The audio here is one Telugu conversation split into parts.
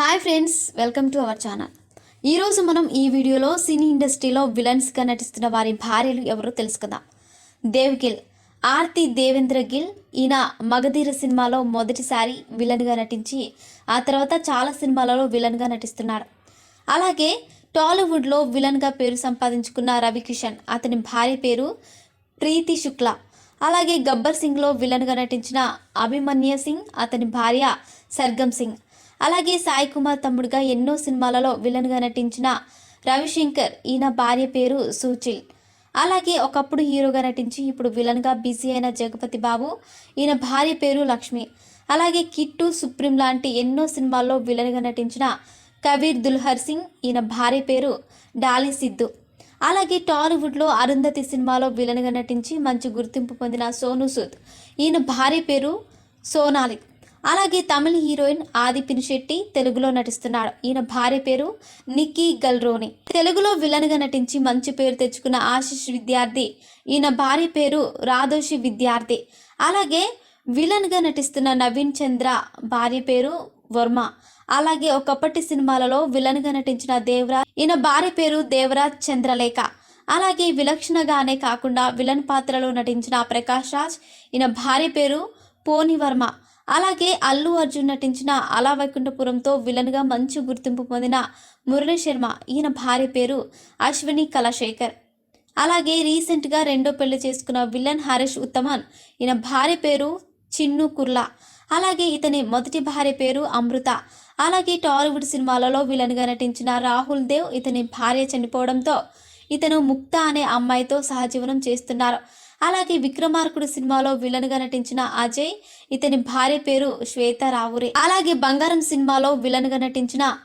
Hi friends welcome to our channel. ఈరోజు మనం ఈ వీడియోలో సినీ ఇండస్ట్రీలో విలన్స్గా నటిస్తున్న వారి భార్యలు ఎవరో తెలుసుకుందాం. దేవ్ గిల్ ఆర్తి దేవేంద్ర గిల్ ఈయన మగధీర సినిమాలో మొదటిసారి విలన్గా నటించి ఆ తర్వాత చాలా సినిమాలలో విలన్గా నటిస్తున్నాడు. అలాగే టాలీవుడ్లో విలన్గా పేరు సంపాదించుకున్న రవికిషన్ అతని భార్య పేరు ప్రీతి శుక్ల. అలాగే గబ్బర్ సింగ్లో విలన్గా నటించిన అభిమన్య సింగ్ అతని భార్య సర్గం సింగ్. అలాగే సాయి కుమార్ తమ్ముడుగా ఎన్నో సినిమాలలో విలన్గా నటించిన రవిశంకర్ ఈయన భార్య పేరు సూచిల్. అలాగే ఒకప్పుడు హీరోగా నటించి ఇప్పుడు విలన్గా బిజీ అయిన జగపతి బాబు ఈయన భార్య పేరు లక్ష్మి. అలాగే కిట్టు సుప్రీం లాంటి ఎన్నో సినిమాల్లో విలన్గా నటించిన కబీర్ దుల్హర్ సింగ్ ఈయన భార్య పేరు డాలీ సిద్ధు. అలాగే టాలీవుడ్లో అరుంధతి సినిమాలో విలన్గా నటించి మంచి గుర్తింపు పొందిన సోను సూద్ ఈయన భార్య పేరు సోనాలి. అలాగే తమిళ హీరోయిన్ ఆది పినిశెట్టి తెలుగులో నటిస్తున్నాడు. ఈయన భార్య పేరు నిక్కీ గల్రోని. తెలుగులో విలన్గా నటించి మంచి పేరు తెచ్చుకున్న ఆశిష్ విద్యార్థి ఈయన భార్య పేరు రాధోషి విద్యార్థి. అలాగే విలన్గా నటిస్తున్న నవీన్ చంద్ర భార్య పేరు వర్మ. అలాగే ఒకప్పటి సినిమాలలో విలన్గా నటించిన దేవరాజ్ ఈయన భార్య పేరు దేవరాజ్ చంద్రలేఖ. అలాగే విలక్షణగానే కాకుండా విలన్ పాత్రలో నటించిన ప్రకాష్ రాజ్ ఈయన భార్య పేరు పోని వర్మ. అలాగే అల్లు అర్జున్ నటించిన అలా వైకుంఠపురంతో విలన్గా మంచి గుర్తింపు పొందిన మురళీ శర్మ ఈయన భార్య పేరు అశ్విని కళాశేఖర్. అలాగే రీసెంట్గా రెండో పెళ్ళి చేసుకున్న విలన్ హరీష్ ఉత్తమన్ ఈయన భార్య పేరు చిన్ను కుర్లా. అలాగే ఇతని మొదటి భార్య పేరు అమృత. అలాగే టాలీవుడ్ సినిమాలలో విలన్గా నటించిన రాహుల్ దేవ్ ఇతని భార్య చనిపోవడంతో ఇతను ముక్త అనే అమ్మాయితో సహజీవనం చేస్తున్నారు. అలాగే విక్రమార్కుడు సినిమాలో విలన్గా నటించిన అజయ్ ఇతని భార్య పేరు శ్వేత రావురే. అలాగే బంగారం సినిమాలో విలన్గా నటించిన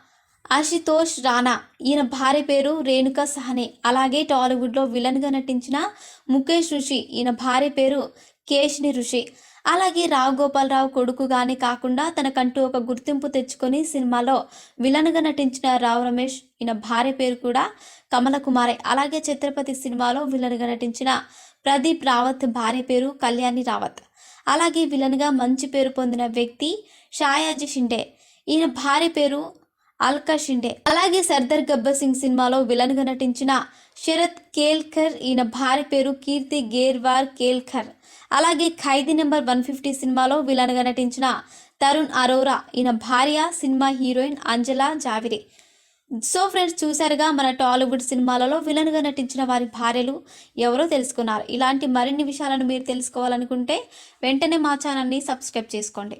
అశుతోష్ రాణా. ఈయన భార్య పేరు రేణుక సహనే. అలాగే టాలీవుడ్లో విలన్గా నటించిన ముఖేష్ ఋషి. ఈయన భార్య పేరు కేష్ని ఋషి. అలాగే రావు గోపాలరావు కొడుకుగానే కాకుండా తనకంటూ ఒక గుర్తింపు తెచ్చుకొని సినిమాలో విలన్గా నటించిన రావు రమేష్ ఈయన భార్య పేరు కూడా కమల కుమారే అలాగే ఛత్రపతి సినిమాలో విలన్గా నటించిన ప్రదీప్ రావత్ భార్య పేరు కళ్యాణి రావత్. అలాగే విలన్గా మంచి పేరు పొందిన వ్యక్తి షాయాజీ షిండే. ఈయన భార్య పేరు అల్కా షిండే. అలాగే సర్దార్ గబ్బర్ సింగ్ సినిమాలో విలన్గా నటించిన శరత్ కేల్కర్ ఈయన భార్య పేరు కీర్తి గేర్వార్ కేల్కర్. అలాగే ఖైదీ నెంబర్ వన్ ఫిఫ్టీ సినిమాలో విలన్గా నటించిన తరుణ్ అరోరా ఈయన భార్య cinema heroine Anjala Zaveri. So friends చూసారుగా మన టాలీవుడ్ సినిమాలలో విలన్గా నటించిన వారి భార్యలు ఎవరో తెలుసుకున్నారు. ఇలాంటి మరిన్ని విషయాలను మీరు తెలుసుకోవాలనుకుంటే వెంటనే మా ఛానల్ని సబ్స్క్రైబ్ చేసుకోండి.